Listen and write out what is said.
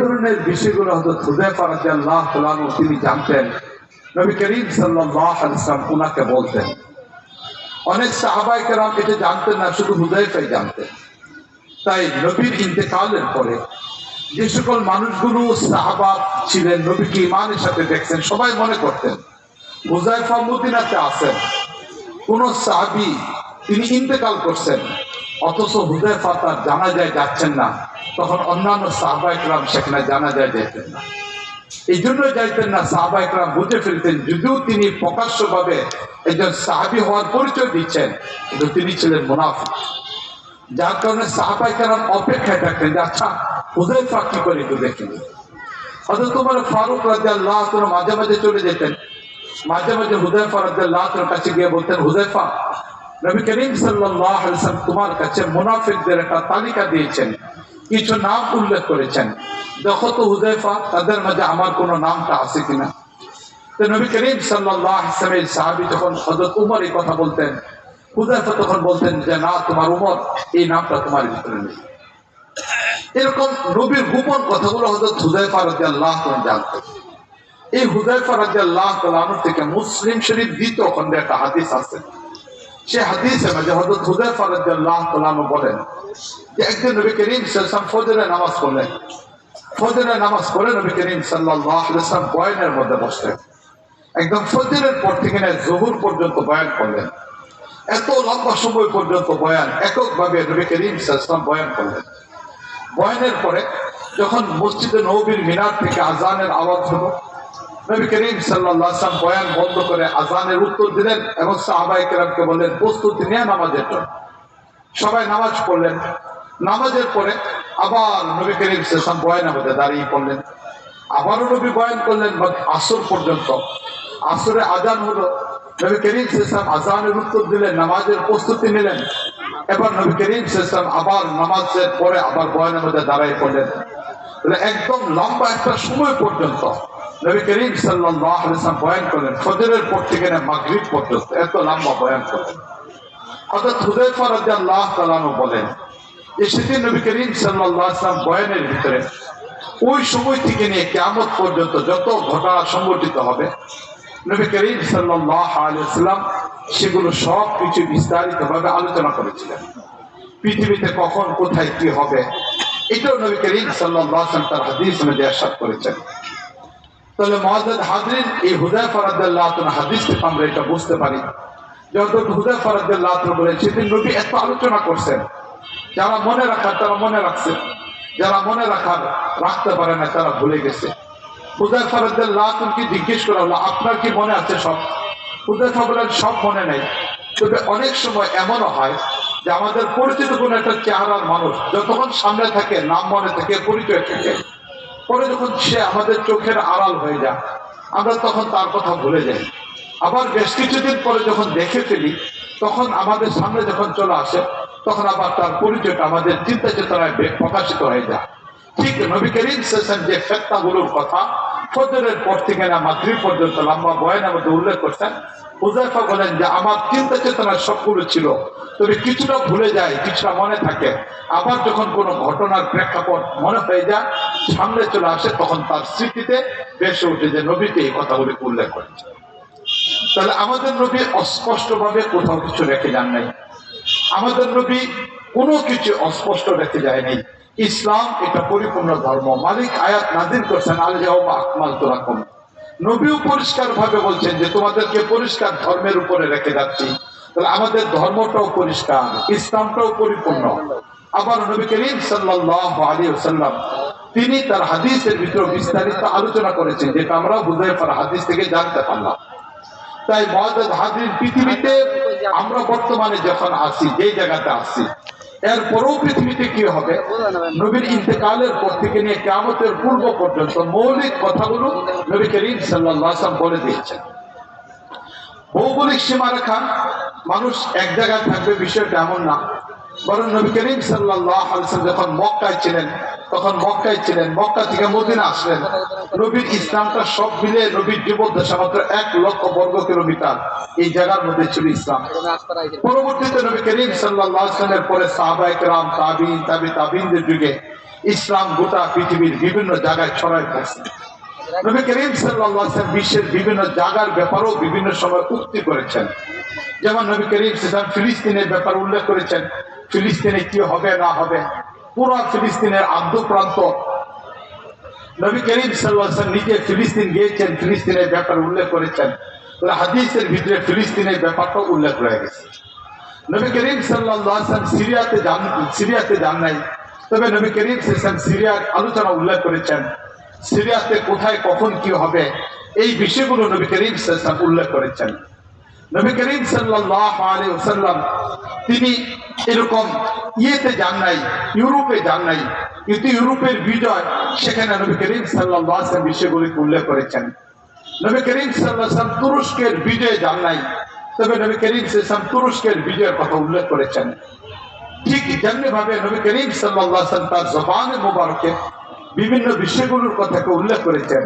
ধরনের বিষয়গুলো হয়তো হুদাইফা রাদিয়াল্লাহু তাআলা তিনি জানতেন। নবী করিম সাল্লাম ওনাকে বলতেন। অনেক সাহাবাই কেরাম এটা জানতেন না, শুধু হুদাইফাই জানতেন। তাই নবীর ইন্তেকালের পরে যে সকল মানুষগুলো সাহাবা ছিলেন, নবীকে ইমানের সাথে দেখছেন সবাই মনে করতেন হুজাইফা মদিনাতে আছেন। কোন সাহাবি তিনি ইন্তেকাল করছেন, অথচ হুজাইফা তার জানা যায় যাচ্ছেন না। তখন অন্যান্য সাহবাইকরাম সেখানে জানাজায় যেতেন না। এই জন্য যাইতেন না সাহবাইকরাম বুঝে ফেলতেন, যদিও তিনি প্রকাশ্যভাবে একজন সাহাবি হওয়ার পরিচয় দিচ্ছেন, কিন্তু তিনি ছিলেন মুনাফিক। যার কারণে সাহাবাই কারাম অপেক্ষায় থাকতেন যে আচ্ছা হুজাইফা কি করে একটু দেখিনি অথচ তোমার ফারুক রাজা আল্লাহ মাঝে মাঝে চলে যেতেন। মাঝে মাঝে হুজাইফা রাজা আল্লাহ কাছে গিয়ে বলতেন হুজাইফা নবী করিম সাল্লাহ তোমার কাছে মুনাফিকদের একটা তালিকা দিয়েছেন। কিছু নাম উল্লেখ করেছেন। দেখো তো হুজাইফা তাদের মাঝে আমার কোনো নামটা আছে কিনা? তো নবী করিম সাল্লাহ সাহাবি যখন হজরত উমর এই কথা বলতেন হুজাইফা তখন বলতেন যে, না, তোমার উমর, এই নামটা তোমার ভিতরে নেই। এরকম নবীর গোপন কথাগুলো হজরত হুজাইফা রাজি আল্লাহ জানতেন। এই হুজাইফা রাজি আল্লাহ থেকে মুসলিম শরীফ দ্বিতীয় খণ্ডে একটা হাদিস আছে। সে হাদিসে মাঝে হজরত হুজাইফা রাজি আল্লাহ বলেন একদিন নবী করিম সাল্লাম ফজরে নামাজ পড়লেন। ফজরে নামাজ পড়ে নবী করিম সাল্লাহ ইসলাম বয়ানের মধ্যে বসলেন। একদম ফজরের পর থেকে জহুর পর্যন্ত বয়ান করলেন। এত লম্বা সময় পর্যন্ত বয়ান, এককভাবে নবী করিম সাল্লাম বয়ান করলেন। বয়ানের পরে যখন মসজিদে নবীর মিনার থেকে আজানের আওয়াজ হলো, নবী করিম সাল্লাহ আসলাম বয়ান বন্ধ করে আজানের উত্তর দিলেন এবং সাহাবাই কেরামকে বললেন, প্রস্তুতি নিয়ে নামাজের জন্য। সবাই নামাজ পড়লেন। নামাজের পরে আবার নবী করিম সাল্লাম বয়ান আমাদের দাঁড়িয়ে পড়লেন। আবারও নবী বয়ান করলেন আসর পর্যন্ত। আসরে আজান হলো। নবী করিম সাল্লাম আজানের উত্তর দিলেন, নামাজের প্রস্তুতি নিলেন। এবার নবী করিম সাল্লাম আবার নামাজের পরে আবার বয়ানের মধ্যে দাঁড়াই পড়লেন। একদম লম্বা একটা সময় পর্যন্ত। নবী করিম সাল্লাম বয়ান করলেন, ফজরের পর থেকে মাগরিব পর্যন্ত। এত লম্বা বয়ান করলেন। অর্থাৎ আল্লাহ তালানু বলেন সেদিন নবী করিম সাল্লাম বয়ানের ভিতরে ওই সময় থেকে নিয়ে কেমন পর্যন্ত যত ঘটনা সংগঠিত হবে, নবী করিম সাল্লাহ সেগুলো সব কিছু বিস্তারিত ভাবে আলোচনা করেছিলেন। পৃথিবীতে কখন, কোথায়, কি হবে, এটাও নবী করিম সাল্লাহ তার হাদিস মধ্যে করেছেন। তাহলে মহাজাদ হাজরিন এই হুদায় ফরাদ্দাল্লাহ হাদিস থেকে আমরা এটা বুঝতে পারি যখন হুদায় ফরাদ্দাল্লাহ বলেন, সেদিন নবী এত আলোচনা করছেন। যারা মনে রাখার, তারা মনে রাখছে। যারা মনে রাখার, রাখতে পারে না, তারা ভুলে গেছে। হুদায় ফরাদ্দাল্লাহ কি জিজ্ঞেস করা হলো? আপনার কি মনে আছে সব? হুদাইফা বলেন সব মনে নেই। তবে অনেক সময় এমনও হয় যে আমাদের পরিচিত কোন একটা চেহারার মানুষ যতক্ষণ সামনে থাকে, নাম মনে থাকে, পরিচয় থাকে, পরে যখন সে আমাদের চোখের আড়াল হয়ে যায়, আমরা তখন তার কথা ভুলে যাই। আবার বেশ কিছুদিন পরে যখন দেখে ফেলি, তখন আমাদের সামনে যখন চলে আসে, তখন আবার তার পরিচয়টা আমাদের চিন্তা চেতনায় প্রকাশিত হয়ে যায়। ঠিক নবী করিম সেশন যে ফেতনাগুলোর কথা, ফজরের পর থেকে না মাতৃ পর্যন্ত লম্বা বয়ানের মধ্যে উল্লেখ করছেন হুজাইফা বলেন যে আমার চিন্তা চেতনা সবগুলো ছিল। তবে কিছুটা ভুলে যায়, কিছুটা মনে থাকে। আবার যখন কোনো ঘটনার প্রেক্ষাপট মনে হয়ে যায়, সামনে চলে আসে, তখন তার স্মৃতিতে বেশে উঠে যে নবীকে এই কথাগুলি উল্লেখ করেছে তাহলে আমাদের নবী অস্পষ্টভাবে কোথাও কিছু রেখে যান নাই। আমাদের নবী কোনো কিছু অস্পষ্ট রেখে যায় নাই। ইসলাম এটা পরিপূর্ণ ধর্ম। মালিক আয়াত নাজির করছেন, আল আকমাল তোরাকম নবীও পরিষ্কার ভাবে বলছেন যে, তোমাদেরকে পরিষ্কার ধর্মের উপরে রেখে যাচ্ছি। তাহলে আমাদের ধর্মটাও পরিষ্কার, ইসলামটাও পরিপূর্ণ। আবার নবী করিম সাল্লাহ আলী সাল্লাম তিনি তার হাদিসের ভিতরে বিস্তারিত আলোচনা করেছেন, যেটা আমরা হুজাইফার হাদিস থেকে জানতে পারলাম। তাই মহাজাদ হাজির পৃথিবীতে আমরা বর্তমানে যখন আসি যে জায়গাতে আসি পৃথিবীতে কি হবে? নবীর ইন্তেকালের পর থেকে নিয়ে কেমতের পূর্ব পর্যন্ত মৌলিক কথাগুলো নবী করিম সাল্লাম বলে দিয়েছেন। ভৌগোলিক সীমারেখা, মানুষ এক জায়গায় থাকবে, বিষয়টা এমন না। বরং নবী করিম সাল্লাহ যখন মক্কায় ছিলেন, তখন মক্কায় ছিলেন, মক্কা থেকে মদিনা আসলেন। নবীর ইসলামটা সব মিলে নবীর জীবদ্দশা মাত্র এক লক্ষ বর্গ কিলোমিটার। এই জায়গার মধ্যে ছিল ইসলাম। পরবর্তীতে নবী করিম সাল্লাহ আসলামের পরে সাহবাইক রাম তাবিন, তাবি, তাবিনদের যুগে ইসলাম গোটা পৃথিবীর বিভিন্ন জায়গায় ছড়ায় পড়ছে। নবী করিম সাল্লাল্লাহু বিশ্বের বিভিন্ন জায়গার ব্যাপারেও বিভিন্ন সময় উক্তি করেছেন। যেমন নবী করিম সাল্লাল্লাহু ফিলিস্তিনের ব্যাপার উল্লেখ করেছেন ফিলিস্তিনে কি হবে, না হবে? পুরো ফিলিস্তিনের আদ্যপ্রান্ত নবী করিম ওয়াসাল্লাম নিজে ফিলিস্তিন গিয়েছেন, ফিলিস্তিনের ব্যাপার উল্লেখ করেছেন। হাদিসের ভিতরে ফিলিস্তিনের ব্যাপারটা উল্লেখ রয়ে গেছে। নবী করিম ওয়াসাল্লাম সিরিয়াতে যান সিরিয়াতে যান নাই। তবে নবী করিম ওয়াসাল্লাম সিরিয়ার আলোচনা উল্লেখ করেছেন, সিরিয়াতে কোথায়, কখন কি হবে? এই বিষয়গুলো নবী করিম ওয়াসাল্লাম উল্লেখ করেছেন। নবী করিম সাল্লাল্লাহু আলাইহি ওয়াসাল্লাম তিনি এরকম ইয়েতে যান নাই, ইউরোপে যান নাই। কিন্তু ইউরোপের বিজয় সেখানে নবী করিম আলাইহি বিষয়গুলিকে উল্লেখ করেছেন। নবী করিম সাল্লাল্লাহু তুরস্কের বিজয়ে যান নাই। তবে নবী করিম ওয়াসাল্লাম তুরস্কের বিজয়ের কথা উল্লেখ করেছেন। ঠিক যেমনি ভাবে নবী করিম ওয়াসাল্লাম তার জবানে মোবারকে বিভিন্ন বিষয়গুলোর কথাকে উল্লেখ করেছেন।